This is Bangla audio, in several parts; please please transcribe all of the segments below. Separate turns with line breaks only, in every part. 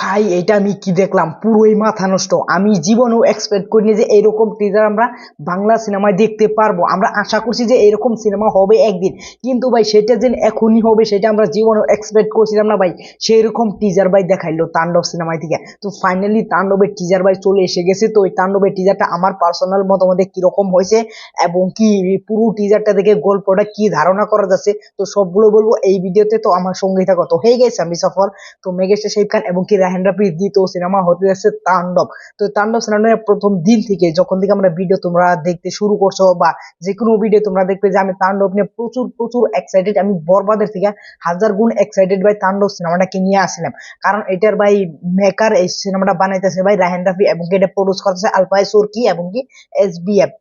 ভাই, এটা আমি কি দেখলাম? পুরোই মাথা নষ্ট। আমি জীবনেও এক্সপেক্ট করিনি যে এইরকম টিজার আমরা বাংলা সিনেমায় দেখতে পারব। আমরা আশা করছি যে এরকম সিনেমা হবে একদিন। কিন্তু ভাই, সেটা যে এখনই হবে, সেটা আমরা জীবনেও এক্সপেক্ট করছিলাম না ভাই। সেই রকম টিজার ভাই দেখাইলো তাণ্ডব সিনেমায় থেকে। তো ফাইনালি তাণ্ডবের টিজার ভাই চলে এসে গেছে। তো ওই তাণ্ডবের টিজারটা আমার পার্সোনাল মতামতে কীরকম হয়েছে এবং কি পুরো টিজারটা দেখে গল্পটা কি ধারণা করা যাচ্ছে, তো সবগুলো বলব এই ভিডিওতে তো আমার সঙ্গেই থাকো। তো হয়ে গেছে আমি সফর তো মেগেস্টার শাহিদ খান এবং কি রাহেন রাফির দ্বিতীয় সিনেমা হতে যাচ্ছে তাণ্ডব। তো তাণ্ডব সিনেমার প্রথম দিন থেকে যখন থেকে আমরা ভিডিও তোমরা দেখতে শুরু করছ বা যে কোনো ভিডিও তোমরা দেখবে যে আমি তাণ্ডব নিয়ে প্রচুর প্রচুর এক্সাইটেড আমি বরবাদের থেকে হাজার গুণ এক্সাইটেড ভাই তাণ্ডব সিনেমাটাকে নিয়ে আসছিলাম। কারণ এটার ভাই মেকার এই সিনেমাটা বানাইতেছে ভাই রাহেন রাফি এবং এটা প্রডিউস করতেছে আলফাই সোরকি এবং কি এস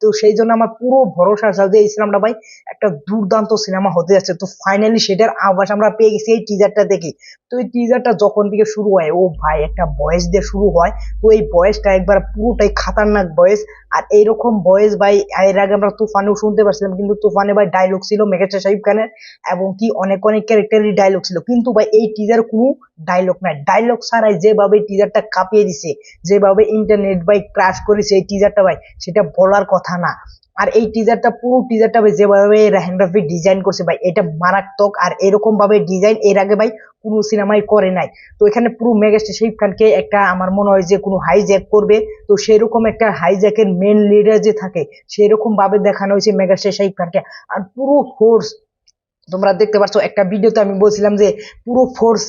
তো সেই জন্য আমার পুরো ভরসা আছে যে এই সিনেমাটা ভাই একটা দুর্দান্ত সিনেমা হতে যাচ্ছে। তো ফাইনালি সেটার আভাস আমরা পেয়ে গেছি এই টিজারটা দেখে। তো এই টিজারটা যখন থেকে শুরু হয়, ও ভাই, একটা বয়স দিয়ে শুরু হয়, তো এই বয়সটা একবার পুরোটাই খাতারনাক বয়স। আর এইরকম বয়স ভাই, এর আগে আমরা তুফানেও শুনতে পারছিলাম, কিন্তু তুফানে ভাই ডায়লগ ছিল মেঘাচা সাহিব খানের, এবং কি অনেক অনেক ক্যারেক্টারেরই ডায়লগ ছিল। কিন্তু ভাই, এই টিজার কোনো ডায়লগ নাই। ডায়লগ ছাড়াই যেভাবে টিজারটা কাঁপিয়ে দিছে, যেভাবে ইন্টারনেট ভাই ক্রাশ করেছে এই টিজারটা ভাই, সেটা বলার কথা না। আর এই টিজারটা পুরো টিজারটা ভাই যেভাবে রাহেন ডিজাইন করছে ভাই, এটা মারাত্মক। আর এরকম ভাবে ডিজাইন এর আগে ভাই কোনো সিনেমায় করে নাই। তো এখানে পুরো মেগাস্টার শাহিদ খানকে একটা আমার মনে হয় যে কোনো হাইজ্যাক করবে। তো সেরকম একটা হাইজ্যাকের মেন লিডার যে থাকে সেরকম ভাবে দেখানো হয়েছে মেগাস্টার শাহিদ খানকে। আর পুরো ফোর্স তোমরা দেখতে পাচ্ছ একটা ভিডিওতে আমি বলছিলাম যে পুরো ফোর্স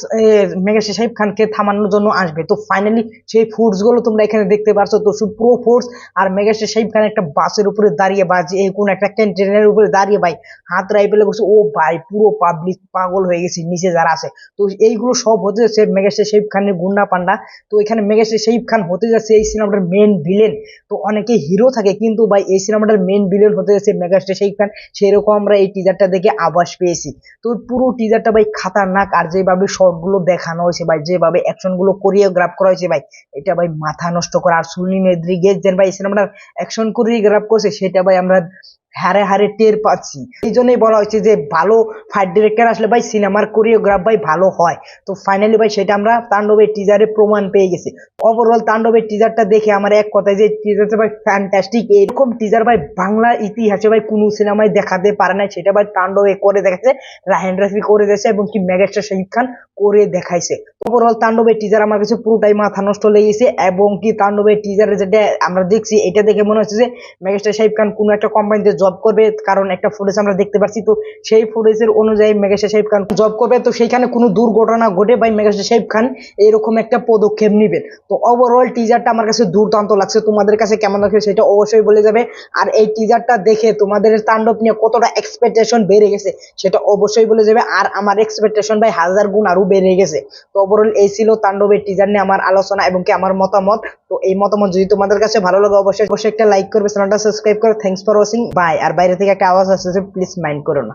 মেগাস্টার সাহেব খানকে থামানোর জন্য আসবে। তো ফাইনালি সেই ফোর্সগুলো তোমরা এখানে দেখতে পাচ্ছ তো পুরো ফোর্স আর মেগাস্টার সাহেব খান একটা বাসের উপরে দাঁড়িয়ে বা যে কোন একটা ক্যান্টিনের উপরে দাঁড়িয়ে ভাই হাত রাইফেলে বসে, ও ভাই, পুরো পাবলিক পাগল হয়ে গেছে, নিচে যারা আছে। তো এইগুলো সব হতে যাচ্ছে মেগাস্টার সাহেব খানের গুন্ডা পান্ডা। তো এখানে মেগাস্টার সাহেব খান হতে যাচ্ছে এই সিনেমাটার মেন ভিলেন তো অনেকে হিরো থাকে, কিন্তু ভাই এই সিনেমাটার মেন ভিলেন হতে যাচ্ছে মেগাস্টার সাহেব খান। সেরকম আমরা এই টিজারটা দেখে আভাস পেয়েছি। তো পুরো টিজারটা ভাই খাতারনাক আর যেভাবে শর্টগুলো দেখানো হয়েছে ভাই, যেভাবে অ্যাকশনগুলো কোরিওগ্রাফ করা হয়েছে ভাই, এটা ভাই মাথা নষ্ট করা। আর সুনীল নেদ্রিগেজ যেন ভাই সিনেমাটার অ্যাকশন কোরিওগ্রাফ করছে, সেটা ভাই আমরা হারে হারে টের পাচ্ছি। এই জন্যই বলা হয়েছে যে, ভালো ফাইট ডিরেক্টর আসলে ভাই সিনেমার কোরিওগ্রাফ ভাই ভালো হয়। তো ফাইনালি ভাই সেটা আমরা তাণ্ডবের টিজারে প্রমাণ পেয়ে গেছি। ওভারঅল তাণ্ডবের টিজারটা দেখে আমার এক কথায় যে টিজারটা ভাই ফ্যান্টাস্টিক এরকম টিজার ভাই বাংলা ইতিহাসে ভাই কোনো সিনেমায় দেখাতে পারে না সেটা ভাই তাণ্ডবে করে দেখাচ্ছে রাহেন রাফি করে দিয়েছে এবং কি মেগাস্টার শাহিদ খান করে দেখাইছে। ওভারঅল তাণ্ডবের টিজার আমার কাছে পুরোটাই মাথা নষ্ট লেগেছে এবং কি তাণ্ডবের টিজারে যেটা আমরা দেখছি, এটা দেখে মনে হচ্ছে যে, মেগাস্টার শাহিদ খান কোনো একটা কোম্পানিতে জব করবে, কারণ একটা ফুটেজ আমরা দেখতে পাচ্ছি তো সেই ফুটেজের অনুযায়ী মেগাস্টার শাহিদ খান জব করবে, তো সেইখানে কোনো দুর্ঘটনা ঘটে বা মেগাস্টার শাহিদ খান এরকম একটা পদক্ষেপ নেবেন। তো ওভারঅল টিজারটা আমার কাছে দুর্দান্ত লাগছে, তোমাদের কাছে কেমন লাগছে সেটা অবশ্যই বলে যাবে। আর এই টিজারটা দেখে তোমাদের তাণ্ডব নিয়ে কতটা এক্সপেকটেশন বেড়ে গেছে সেটা অবশ্যই বলে যাবে। আর আমার এক্সপেকটেশন ভাই হাজার গুণ আরও বেড়ে গেছে। তো ওভারঅল এই ছিল তাণ্ডবের টিজার নিয়ে আমার আলোচনা এবং কি আমার মতামত। তো এই মতামত যদি তোমাদের কাছে ভালো লাগে, অবশ্যই অবশ্যই একটা লাইক করবে, চ্যানেলটা সাবস্ক্রাইব করো থ্যাংকস ফর ওয়াচিং বাই আর বাইরে থেকে একটা আওয়াজ আসছে প্লিজ মাইন্ড করো না।